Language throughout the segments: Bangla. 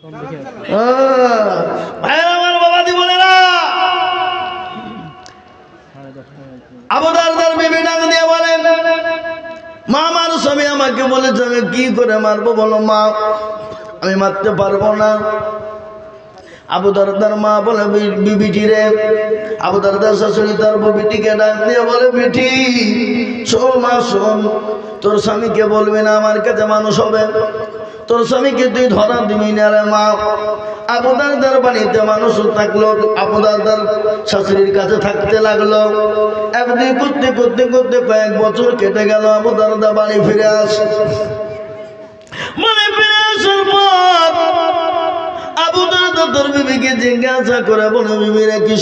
ডাক মা স্বামী আমাকে কি করে মারবো বলো মা? আমি মারতে পারব না। আবু দরদার মা বলে বিবিটি রে। আবু দরদার শাশুড়ি তার বিটিকে ডাক দিয়ে বলে বিটি শোন মা, শোন, তোর স্বামীকে বলবি না, আমার কাছে মানুষ হবে। তোর স্বামীকে তুই ধরা দিবি না রে মা। দারদার বাড়িতে মানুষ থাকল আবু দারদার শাশুড়ির কাছে থাকতে লাগল। একদিন করতে করতে করতে কয়েক বছর কেটে গেল আবু দারদা বাড়ি ফিরে আস। মানে জিজ্ঞাসা করে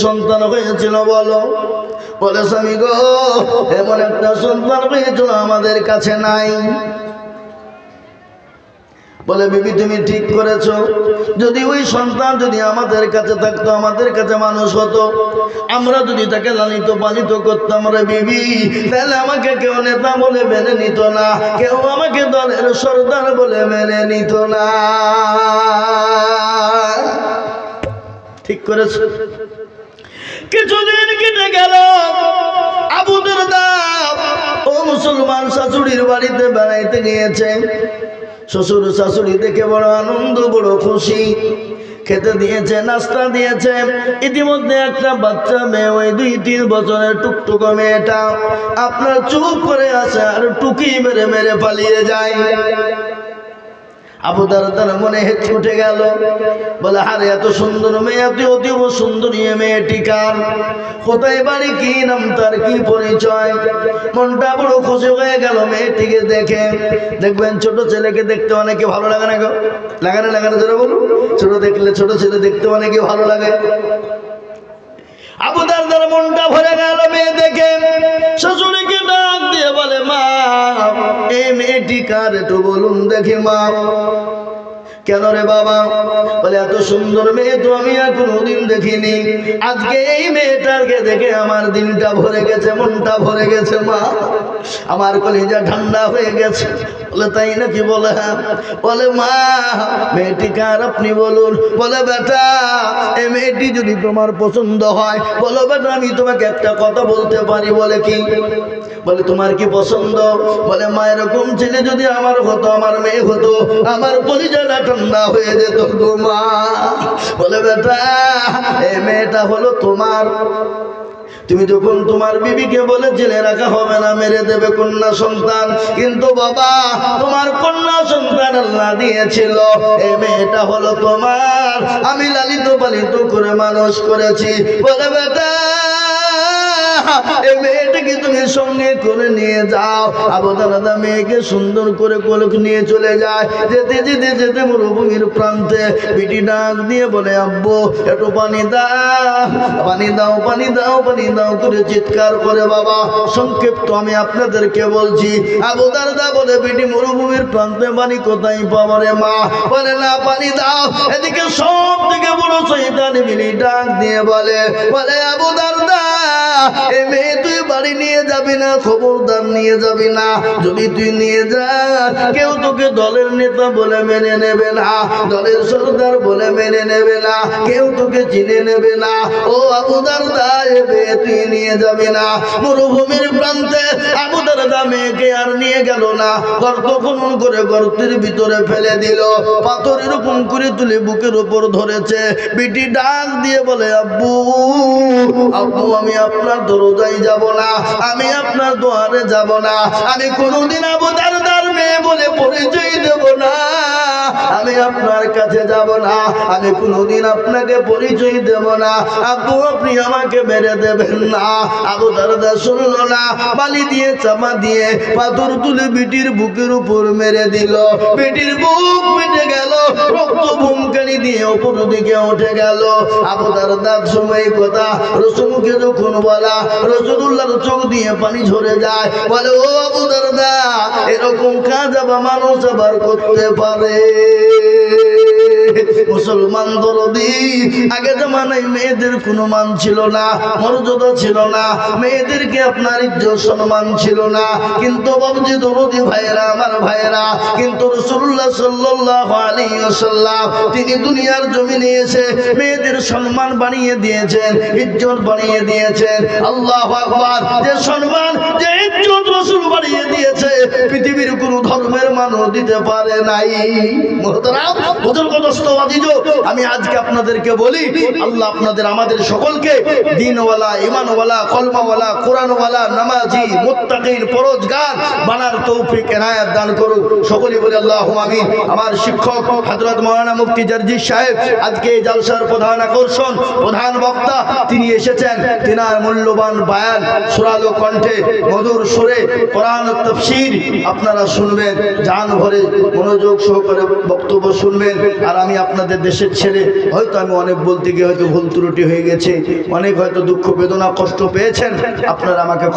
সন্তান হয়েছিল বলো? বলে গো, এমন একটা সন্তান আমাদের কাছে নাই। বলে, বিবি, তুমি ঠিক করেছ। যদি ওই সন্তান যদি আমাদের কাছে থাকতো, আমাদের কাছে মানুষ হতো, আমরা যদি তাকে লালিত পালিত করতাম রে বিবি, তাহলে আমাকে কেউ নেতা বলে মেনে নিত না, কেউ আমাকে দলের সর্দার বলে মেনে নিত না। ঠিক করেছে। কিছুদিন কেটে গেল। আবুদের দাম ও মুসলমান শাশুড়ির বাড়িতে বেড়াইতে গিয়েছে। শ্বশুর শাশুড়ি দেখে বড় আনন্দ, বড় খুশি। খেতে দিয়েছে, নাস্তা দিয়েছে। ইতিমধ্যে একটা বাচ্চা মেয়ে, ওই দুই তিন বছরের টুকটুকো মেয়েটা। আপনার চুপ করে আসে আর টুকি মেরে মেরে পালিয়ে যায়। আবু দারদার মনে হেঁচে উঠে গেল। বলে, হারে, এত সুন্দর মেয়ে, এত অতীব সুন্দরী মেয়েটি কার? কোথায় বাড়ি, কি নাম, তার কি পরিচয়? মনটা বড় খুশি হয়ে গেল মেয়েটিকে দেখে। দেখবেন, ছোট ছেলেকে দেখতে অনেকে ভালো লাগে না লাগানো লাগানো ধরে বলুন। ছোট দেখলে ছোট ছেলে দেখতে অনেকে ভালো লাগে। আবু দারদার মনটা ভরে গেল মেয়ে দেখে। শ্বশুরকে ডাক দিয়ে বলে, মা, এই মেয়েটি কার একটু বলুন দেখি, মা। কেন রে বাবা? বলে, এত সুন্দর মেয়ে তো আমি আর কোনোদিন দেখিনি। আজকে এই মেয়েটাকে দেখে আমার দিনটা ভরে গেছে, মনটা ভরে গেছে, মা। আমার কলিজা ঠান্ডা হয়ে গেছে। বলে তাই নাকি বলে? বলে, মা মেয়েটি কার আপনি বলুন। বলে, বেটা, এ মেয়েটি যদি তোমার পছন্দ হয়, বলো, বেটা, আমি তোমাকে একটা কথা বলতে পারি। বলে কি? বলে, তোমার কি পছন্দ? বলে, মা, এরকম ছেলে যদি আমার হতো, আমার মেয়ে হতো, আমার পরিচয়টা ঠান্ডা হয়ে যেত গো মা। বলে, বেটা, এ মেয়েটা হলো তোমার তুমি যখন তোমার বিবিকে বলে জেলে রাখা হবে না, মেরে দেবে কন্যা সন্তান। কিন্তু বাবা, তোমার কন্যা সন্তান আল্লাহ দিয়েছিল। এই মেয়েটা হলো তোমার। আমি লালিত পালিত করে মানুষ করেছি। বলে বেটা মেয়েটাকে তুমি সঙ্গে করে নিয়ে যাও। দাদা মেয়েকে সুন্দর করে নিয়ে চলে যায়। যেতে যেতে যেতে মরুভূমির প্রান্তে ডাক দিয়ে বলে, আব্বু, একটু পানি পানি দাও পানি দাও পানি দাও করে চিৎকার করে, বাবা। সংক্ষিপ্ত আমি আপনাদেরকে বলছি। আবু দাদা বলে বিটি মরুভূমির প্রান্তে পানি কোথায় পাবো রে মা? বলে, না, পানি দাও। এদিকে সব থেকে বড় শৈতান বিলি ডাক দিয়ে বলে বলে, আবু দাদা এ মেয়ে তুই বাড়ি নিয়ে যাবি না, খবরদার নিয়ে যাবি না। যদি তুই নিয়ে যা, কেউ তোকে দলের নেতা বলে মেনে নেবে না, দলের সর্দার বলে মেনে নেবে না, কেউ তোকে চিনে নেবে না। ও আবুদার দা এ মেয়ে তুই নিয়ে যাবি না। মরুভূমির প্রান্তে আবুদার দা মেয়েকে আর নিয়ে গেল না। গর্ত খনন করে গর্তের ভিতরে ফেলে দিল। পাথর এরকম করে তুলে বুকের উপর ধরেছে। বিটি ডাক দিয়ে বলে, আব্বু আব্বু, আমি আপনার দরজায় যাব না, আমি আপনার দোয়ারে যাব না, আমি কোনোদিন আবু দারদার মেয়ে বলে পরিচয় দেব না। আমি আপনার কাছে যাব না। আমি কোনোদিন আপনাকে পরিচয় দেব না। আব্বু, আপনি আমাকে মেরে দেবেন না। আবু দারদা শুনলো না। বালি দিয়ে চাপা দিয়ে পাথর তুলে বিটির বুকের উপর মেরে দিল। বিটির বুক মিটে গেল। রক্ত ভূমকানি দিয়ে উপর দিকে উঠে গেল। আবু দারদার সময় কথা। রসুলকে যখন বলা রসুল্লাহর চোখ দিয়ে পানি ঝরে যায়। বলে, ও আবু দারদা, এরকম কাজ আবার মানুষ আবার করতে পারে। মুসলমান দরদি, আগে জামানায় মেয়েদের কোনো মান ছিল না, মর্যাদা ছিল না, মেয়েদেরকে আপনার ইজ্জত সম্মান ছিল না। কিন্তু বাবুজি দরদি ভাইয়েরা, আমার ভাইয়েরা, কিন্তু রসুল্লাহ সাল্লাল্লাহু আলাইহি ওয়াসাল্লাম, তিনি দুনিয়ার জমিনে এসে মেয়েদের সম্মান বানিয়ে দিয়েছেন, ইজ্জত বানিয়ে দিয়েছেন। আল্লাহু আকবার, যে সম্মান, যে ইজ্জত রসুল বানিয়ে দিয়েছে, পৃথিবীর কোন ধর্মের মানুষ দিতে পারে নাই। আমি আজকে আপনাদেরকে বলি, আল্লাহ আপনাদের, আমাদের সকলকে দিনওয়ালা ইমানওয়ালা কলমাওয়ালা, কোরআনওয়ালা, নামাজি, মুত্তাকিন, পরোজগার বানার তৌফিক, এনায়াত দান করুক। সকলেই বলে, আল্লাহ আমিন। আমার শিক্ষক হযরত মাওলানা মুফতি জারজি সাহেব আজকে জালসার প্রধান আকর্ষণ, প্রধান বক্তা। তিনি এসেছেন, তিনার মূল্যবান বায়ান, সুরালো কণ্ঠে মধুর সুরে কোরআন তাফসীর আপনারা শুনবেন, জান ভরে মনোযোগ সহকারে বক্তব্য শুনবেন। আর আমি আপনাদের দেশের ছেলে, হয়তো আমি অনেক বলতে গিয়ে হয়তো ভুল ত্রুটি হয়ে গেছে, অনেক হয়তো দুঃখ বেদনা, কষ্ট পেয়েছেন। আপনারা আমাকে